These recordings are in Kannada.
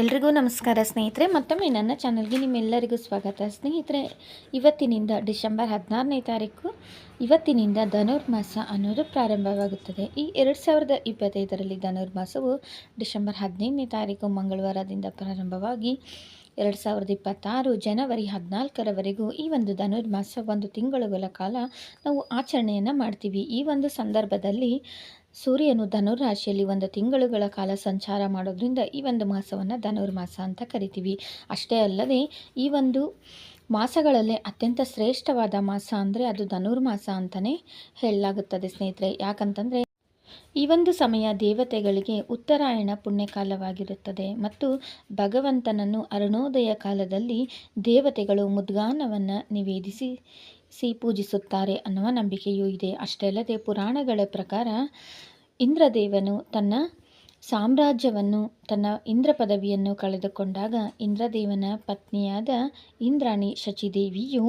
ಎಲ್ರಿಗೂ ನಮಸ್ಕಾರ ಸ್ನೇಹಿತರೆ, ಮತ್ತೊಮ್ಮೆ ನನ್ನ ಚಾನಲ್ಗೆ ನಿಮ್ಮೆಲ್ಲರಿಗೂ ಸ್ವಾಗತ. ಸ್ನೇಹಿತರೆ, ಇವತ್ತಿನಿಂದ ಡಿಸೆಂಬರ್ ಹದಿನಾರನೇ ತಾರೀಕು, ಇವತ್ತಿನಿಂದ ಧನುರ್ಮಾಸ ಅನ್ನೋದು ಪ್ರಾರಂಭವಾಗುತ್ತದೆ. ಈ ಎರಡು ಸಾವಿರದ ಇಪ್ಪತ್ತೈದರಲ್ಲಿ ಧನುರ್ಮಾಸವು ಡಿಸೆಂಬರ್ ಹದಿನೈದನೇ ತಾರೀಕು ಮಂಗಳವಾರದಿಂದ ಪ್ರಾರಂಭವಾಗಿ ಎರಡು ಸಾವಿರದ ಇಪ್ಪತ್ತಾರು ಜನವರಿ ಹದಿನಾಲ್ಕರವರೆಗೂ ಈ ಒಂದು ಧನುರ್ಮಾಸ ಒಂದು ತಿಂಗಳುಗಳ ಕಾಲ ನಾವು ಆಚರಣೆಯನ್ನು ಮಾಡ್ತೀವಿ. ಈ ಒಂದು ಸಂದರ್ಭದಲ್ಲಿ ಸೂರ್ಯನು ಧನುರಾಶಿಯಲ್ಲಿ ಒಂದು ತಿಂಗಳುಗಳ ಕಾಲ ಸಂಚಾರ ಮಾಡೋದ್ರಿಂದ ಈ ಒಂದು ಮಾಸವನ್ನು ಧನುರ್ಮಾಸ ಅಂತ ಕರಿತೀವಿ. ಅಷ್ಟೇ ಅಲ್ಲದೆ ಈ ಒಂದು ಮಾಸಗಳಲ್ಲೇ ಅತ್ಯಂತ ಶ್ರೇಷ್ಠವಾದ ಮಾಸ ಅಂದರೆ ಅದು ಧನುರ್ಮಾಸ ಅಂತಲೇ ಹೇಳಲಾಗುತ್ತದೆ ಸ್ನೇಹಿತರೆ. ಯಾಕಂತಂದರೆ ಈ ಒಂದು ಸಮಯ ದೇವತೆಗಳಿಗೆ ಉತ್ತರಾಯಣ ಪುಣ್ಯಕಾಲವಾಗಿರುತ್ತದೆ ಮತ್ತು ಭಗವಂತನನ್ನು ಅರುಣೋದಯ ಕಾಲದಲ್ಲಿ ದೇವತೆಗಳು ಮುದ್ಗಾನವನ್ನು ನಿವೇದಿಸಿ, ಸಿ ಪೂಜಿಸುತ್ತಾರೆ ಅನ್ನುವ ನಂಬಿಕೆಯೂ ಇದೆ. ಅಷ್ಟೇ ಅಲ್ಲದೆ ಪುರಾಣಗಳ ಪ್ರಕಾರ ಇಂದ್ರದೇವನು ತನ್ನ ಸಾಮ್ರಾಜ್ಯವನ್ನು ತನ್ನ ಇಂದ್ರ ಪದವಿಯನ್ನು ಕಳೆದುಕೊಂಡಾಗ ಇಂದ್ರದೇವನ ಪತ್ನಿಯಾದ ಇಂದ್ರಾಣಿ ಶಚಿದೇವಿಯು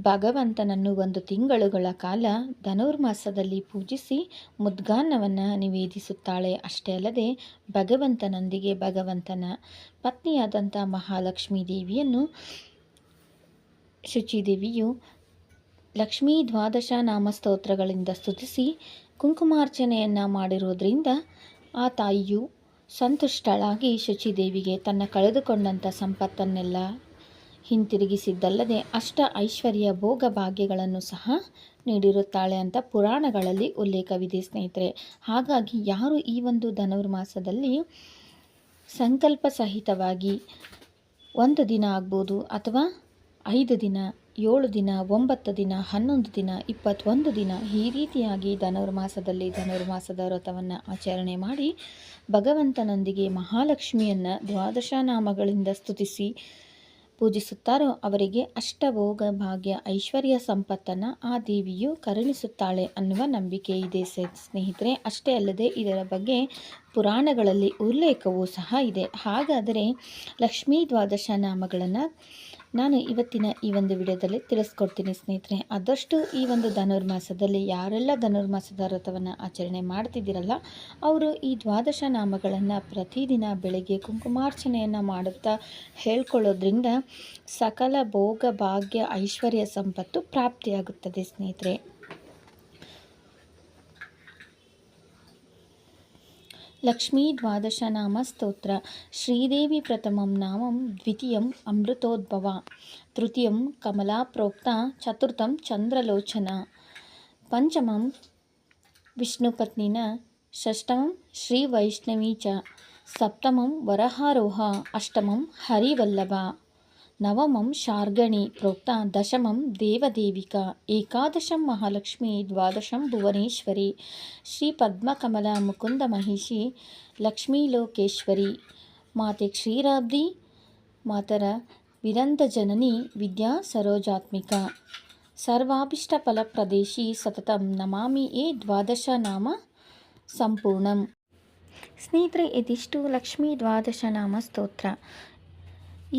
ಭಗವಂತನನ್ನು ಒಂದು ತಿಂಗಳುಗಳ ಕಾಲ ಧನುರ್ಮಾಸದಲ್ಲಿ ಪೂಜಿಸಿ ಮುದ್ಗಾನ್ನವನ್ನು ನಿವೇದಿಸುತ್ತಾಳೆ. ಅಷ್ಟೇ ಅಲ್ಲದೆ ಭಗವಂತನೊಂದಿಗೆ ಭಗವಂತನ ಪತ್ನಿಯಾದಂಥ ಮಹಾಲಕ್ಷ್ಮೀ ದೇವಿಯನ್ನು ಶುಚಿದೇವಿಯು ಲಕ್ಷ್ಮೀ ದ್ವಾದಶ ನಾಮ ಸ್ತೋತ್ರಗಳಿಂದ ಸ್ತುತಿಸಿ ಕುಂಕುಮಾರ್ಚನೆಯನ್ನು ಮಾಡಿರೋದ್ರಿಂದ ಆ ತಾಯಿಯು ಸಂತುಷ್ಟಳಾಗಿ ಶುಚಿದೇವಿಗೆ ತನ್ನ ಕಳೆದುಕೊಂಡಂಥ ಸಂಪತ್ತನ್ನೆಲ್ಲ ಹಿಂತಿರುಗಿಸಿದ್ದಲ್ಲದೆ ಅಷ್ಟ ಐಶ್ವರ್ಯ ಭೋಗ ಭಾಗ್ಯಗಳನ್ನು ಸಹ ನೀಡಿರುತ್ತಾಳೆ ಅಂತ ಪುರಾಣಗಳಲ್ಲಿ ಉಲ್ಲೇಖವಿದೆ ಸ್ನೇಹಿತರೆ. ಹಾಗಾಗಿ ಯಾರು ಈ ಒಂದು ಧನುರ್ಮಾಸದಲ್ಲಿ ಸಂಕಲ್ಪ ಸಹಿತವಾಗಿ ಒಂದು ದಿನ ಆಗ್ಬೋದು ಅಥವಾ ಐದು ದಿನ ಏಳು ದಿನ, ಒಂಬತ್ತು ದಿನ, ಹನ್ನೊಂದು ದಿನ, ಇಪ್ಪತ್ತೊಂದು ದಿನ ಈ ರೀತಿಯಾಗಿ ಧನುರ್ಮಾಸದಲ್ಲಿ ಧನುರ್ಮಾಸದ ವ್ರತವನ್ನು ಆಚರಣೆ ಮಾಡಿ ಭಗವಂತನೊಂದಿಗೆ ಮಹಾಲಕ್ಷ್ಮಿಯನ್ನು ದ್ವಾದಶ ನಾಮಗಳಿಂದ ಸ್ತುತಿಸಿ ಪೂಜಿಸುತ್ತಾರೋ ಅವರಿಗೆ ಅಷ್ಟಭೋಗ ಭಾಗ್ಯ ಐಶ್ವರ್ಯ ಸಂಪತ್ತನ್ನು ಆ ದೇವಿಯು ಕರುಣಿಸುತ್ತಾಳೆ ಅನ್ನುವ ನಂಬಿಕೆ ಇದೆ ಸ್ನೇಹಿತರೆ. ಅಷ್ಟೇ ಅಲ್ಲದೆ ಇದರ ಬಗ್ಗೆ ಪುರಾಣಗಳಲ್ಲಿ ಉಲ್ಲೇಖವೂ ಸಹ ಇದೆ. ಹಾಗಾದರೆ ಲಕ್ಷ್ಮೀ ದ್ವಾದಶ ನಾಮಗಳನ್ನು ನಾನು ಇವತ್ತಿನ ಈ ಒಂದು ವಿಡಿಯೋದಲ್ಲಿ ತಿಳಿಸ್ಕೊಡ್ತೀನಿ ಸ್ನೇಹಿತರೆ, ಆದಷ್ಟು ಈ ಒಂದು ಧನುರ್ಮಾಸದಲ್ಲಿ ಯಾರೆಲ್ಲ ಧನುರ್ಮಾಸದ ವ್ರತವನ್ನು ಆಚರಣೆ ಮಾಡ್ತಿದ್ದೀರಲ್ಲ, ಅವರು ಈ ದ್ವಾದಶ ನಾಮಗಳನ್ನು ಪ್ರತಿದಿನ ಬೆಳಗ್ಗೆ ಕುಂಕುಮಾರ್ಚನೆಯನ್ನು ಮಾಡುತ್ತಾ ಹೇಳ್ಕೊಳ್ಳೋದ್ರಿಂದ ಸಕಲ ಭೋಗ ಭಾಗ್ಯ ಐಶ್ವರ್ಯ ಸಂಪತ್ತು ಪ್ರಾಪ್ತಿಯಾಗುತ್ತದೆ ಸ್ನೇಹಿತರೆ. లక్ష్మీ ద్వాదశనామ స్తోత్ర. శ్రీదేవి ప్రథమం నామం ద్వితీయం అమృతోద్భవ తృతీయం కమలా ప్రోక్త చతుర్థం చంద్రలోచన పంచమం విష్ణుపత్నిన షష్టమం శ్రీవైష్ణవీచ సప్తమం వరహారోహ అష్టమం హరివల్లభ. ಹರಿವಲ್ಲಭ ನವಮಂ ಶಾರ್ಗಣಿ ಪ್ರೋಕ್ತ ದಶಮಂ ದೇವದೇವಿಕ ಏಕಾದಶಂ ಮಹಾಲಕ್ಷ್ಮಿ ದ್ವಾದಶಂ ಭುವನೇಶ್ವರಿ ಶ್ರೀ ಪದ್ಮಕಮಲ ಮುಕುಂದ ಮಹಿಷಿ ಲಕ್ಷ್ಮೀಲೋಕೇಶ್ವರಿ ಮಾತೆ ಕ್ಷೀರಾಬ್ದಿ ಮಾತರ ವಿರಂತ ಜನನಿ ವಿದ್ಯಾ ಸರೋಜಾತ್ಮಿಕ ಸರ್ವಾಭಿಷ್ಟ ಫಲಪ್ರದೇಶಿ ಸತತಂ ನಮಾಮಿ ಎ ದ್ವಾದಶ ನಾಮ ಸಂಪೂರ್ಣಂ ಸ್ನೇಹಿತರೆ ಇದಿಷ್ಟು ಲಕ್ಷ್ಮೀ ದ್ವಾದಶ ನಾಮ ಸ್ತೋತ್ರ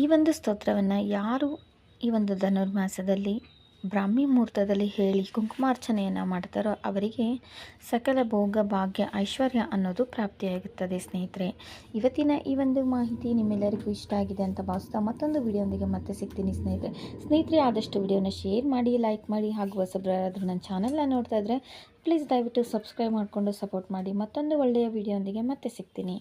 ಈ ಒಂದು ಸ್ತೋತ್ರವನ್ನು ಯಾರು ಈ ಒಂದು ಧನುರ್ಮಾಸದಲ್ಲಿ ಬ್ರಾಹ್ಮಿ ಮುಹೂರ್ತದಲ್ಲಿ ಹೇಳಿ ಕುಂಕುಮಾರ್ಚನೆಯನ್ನು ಮಾಡ್ತಾರೋ ಅವರಿಗೆ ಸಕಲ ಭೋಗ, ಭಾಗ್ಯ, ಐಶ್ವರ್ಯ ಅನ್ನೋದು ಪ್ರಾಪ್ತಿಯಾಗುತ್ತದೆ ಸ್ನೇಹಿತರೆ. ಇವತ್ತಿನ ಈ ಒಂದು ಮಾಹಿತಿ ನಿಮ್ಮೆಲ್ಲರಿಗೂ ಇಷ್ಟ ಆಗಿದೆ ಅಂತ ಭಾವಿಸ್ತಾ ಮತ್ತೊಂದು ವಿಡಿಯೋದೊಂದಿಗೆ ಮತ್ತೆ ಸಿಗ್ತೀನಿ ಸ್ನೇಹಿತರೆ. ಸ್ನೇಹಿತರೆ, ಆದಷ್ಟು ವಿಡಿಯೋನ ಶೇರ್ ಮಾಡಿ, ಲೈಕ್ ಮಾಡಿ ಹಾಗೂ ಹೊಸಬ್ರಾದರೂ ನನ್ನ ಚಾನಲ್ನ ನೋಡ್ತಾ ಇದ್ದರೆ ಪ್ಲೀಸ್ ದಯವಿಟ್ಟು ಸಬ್ಸ್ಕ್ರೈಬ್ ಮಾಡಿಕೊಂಡು ಸಪೋರ್ಟ್ ಮಾಡಿ. ಮತ್ತೊಂದು ಒಳ್ಳೆಯ ವಿಡಿಯೋದೊಂದಿಗೆ ಮತ್ತೆ ಸಿಗ್ತೀನಿ.